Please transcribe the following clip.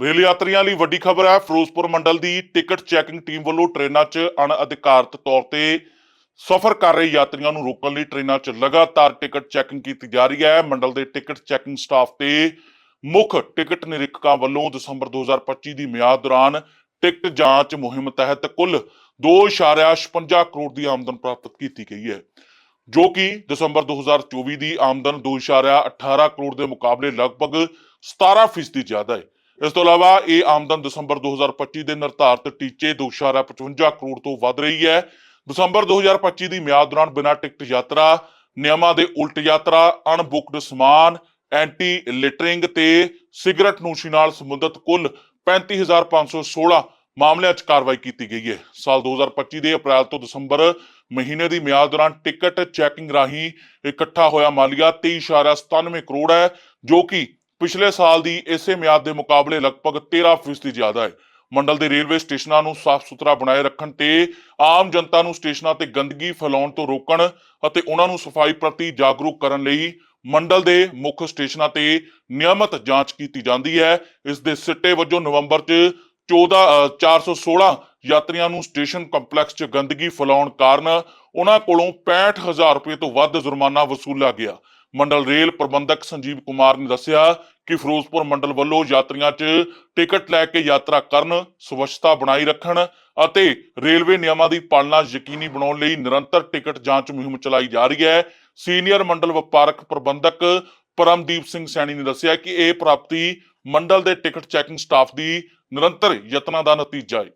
Rail ਯਾਤਰੀਆਂ ਲਈ ਵੱਡੀ ਖਬਰ ਹੈ, ਫਿਰੋਜ਼ਪੁਰ ਮੰਡਲ ਦੀ ਟਿਕਟ ਚੈਕਿੰਗ ਟੀਮ ਵੱਲੋਂ ਟ੍ਰੇਨਾਂ 'ਚ ਅਣਅਧਿਕਾਰਤ ਤੌਰ ਤੇ ਸਫ਼ਰ ਕਰ ਰਹੇ ਯਾਤਰੀਆਂ ਨੂੰ ਰੋਕਣ ਲਈ ਟ੍ਰੇਨਾਂ 'ਚ ਲਗਾਤਾਰ ਟਿਕਟ ਚੈਕਿੰਗ ਕੀਤੀ ਜਾ ਰਹੀ ਹੈ। ਮੰਡਲ ਦੇ ਟਿਕਟ ਚੈਕਿੰਗ ਸਟਾਫ ਤੇ ਮੁੱਖ ਟਿਕਟ ਨਿਰੀਖਕਾਂ ਵੱਲੋਂ ਦਸੰਬਰ 2025 ਦੀ ਮਿਆਦ ਦੌਰਾਨ ਟਿਕਟ ਜਾਂਚ ਮੁਹਿੰਮ ਤਹਿਤ ਕੁੱਲ 2.56 ਕਰੋੜ ਦੀ ਆਮਦਨ ਪ੍ਰਾਪਤ ਕੀਤੀ ਗਈ ਹੈ, ਜੋ ਕਿ ਦਸੰਬਰ 2024 ਦੀ ਆਮਦਨ 2.18 ਕਰੋੜ ਦੇ ਮੁਕਾਬਲੇ ਲਗਭਗ 17% ਜ਼ਿਆਦਾ ਹੈ। ਇਸ ਤੋਂ ਇਲਾਵਾ ਇਹ ਆਮਦਨ ਦਸੰਬਰ 2025 ਦੇ ਨਿਰਧਾਰਤ ਟੀਚੇ 2.55 ਕਰੋੜ ਤੋਂ ਵੱਧ ਰਹੀ ਹੈ। ਦਸੰਬਰ 2025 ਦੀ ਮਿਆਦ ਦੌਰਾਨ ਬਿਨਾਂ ਟਿਕਟ ਯਾਤਰਾ, ਨਿਯਮਾਂ ਦੇ ਉਲਟ ਯਾਤਰਾ, ਅਣਬੁੱਕਡ ਸਮਾਨ ਐਂਟੀ ਲਿਟਰਿੰਗ ਤੇ ਸਿਗਰਟ ਨੋਸ਼ੀ ਨਾਲ ਸੰਬੰਧਿਤ ਕੁੱਲ 35516 ਮਾਮਲਿਆਂ 'ਚ ਕਾਰਵਾਈ ਕੀਤੀ ਗਈ ਹੈ। ਸਾਲ 2025 ਦੇ ਅਪ੍ਰੈਲ ਤੋਂ ਦਸੰਬਰ ਮਹੀਨੇ ਦੀ ਮਿਆਦ ਦੌਰਾਨ ਟਿਕਟ ਚੈਕਿੰਗ ਰਾਹੀਂ ਇਕੱਠਾ ਹੋਇਆ ਮਾਲੀਆ 23.97 ਕਰੋੜ ਹੈ, ਜੋ ਕਿ ਪਿਛਲੇ ਸਾਲ ਦੀ ਇਸੇ ਮਿਆਦ ਦੇ ਮੁਕਾਬਲੇ ਲਗਭਗ 13% ਜ਼ਿਆਦਾ ਹੈ। ਮੰਡਲ ਦੇ ਰੇਲਵੇ ਸਟੇਸ਼ਨਾਂ ਨੂੰ ਸਾਫ਼ ਸੁਥਰਾ ਬਣਾਏ ਰੱਖਣ ਤੇ ਆਮ ਜਨਤਾ ਨੂੰ ਸਟੇਸ਼ਨਾਂ ਤੇ ਗੰਦਗੀ ਫੈਲਾਉਣ ਤੋਂ ਰੋਕਣ ਅਤੇ ਉਹਨਾਂ ਨੂੰ ਸਫ਼ਾਈ ਪ੍ਰਤੀ ਜਾਗਰੂਕ ਕਰਨ ਲਈ ਮੰਡਲ ਦੇ ਮੁੱਖ ਸਟੇਸ਼ਨਾਂ ਤੇ ਨਿਯਮਤ ਜਾਂਚ ਕੀਤੀ ਜਾਂਦੀ ਹੈ। ਇਸ ਦੇ ਸਿੱਟੇ ਵਜੋਂ ਨਵੰਬਰ 'ਚ 14 ਅ, 416 ਯਾਤਰੀਆਂ ਨੂੰ ਸਟੇਸ਼ਨ ਕੰਪਲੈਕਸ 'ਚ ਗੰਦਗੀ ਫੈਲਾਉਣ ਕਾਰਨ ਉਹਨਾਂ ਕੋਲੋਂ 65000 ਰੁਪਏ ਤੋਂ ਵੱਧ ਜੁਰਮਾਨਾ ਵਸੂਲਿਆ ਗਿਆ। ਮੰਡਲ ਰੇਲ ਪ੍ਰਬੰਧਕ ਸੰਜੀਵ ਕੁਮਾਰ ਨੇ ਦੱਸਿਆ ਕਿ ਫਿਰੋਜ਼ਪੁਰ ਮੰਡਲ ਵੱਲੋਂ ਯਾਤਰੀਆਂ 'ਚ ਟਿਕਟ ਲੈ ਕੇ ਯਾਤਰਾ ਕਰਨ, ਸਵੱਛਤਾ ਬਣਾਈ ਰੱਖਣ ਅਤੇ ਰੇਲਵੇ ਨਿਯਮਾਂ ਦੀ ਪਾਲਣਾ ਯਕੀਨੀ ਬਣਾਉਣ ਲਈ ਨਿਰੰਤਰ ਟਿਕਟ ਜਾਂਚ ਮੁਹਿੰਮ ਚਲਾਈ ਜਾ ਰਹੀ ਹੈ। ਸੀਨੀਅਰ ਮੰਡਲ ਵਪਾਰਕ ਪ੍ਰਬੰਧਕ ਪਰਮਦੀਪ ਸਿੰਘ ਸੈਣੀ ਨੇ ਦੱਸਿਆ ਕਿ ਇਹ ਪ੍ਰਾਪਤੀ ਮੰਡਲ ਦੇ ਟਿਕਟ ਚੈਕਿੰਗ ਸਟਾਫ ਦੀ ਨਿਰੰਤਰ ਯਤਨਾਂ ਦਾ ਨਤੀਜਾ ਹੈ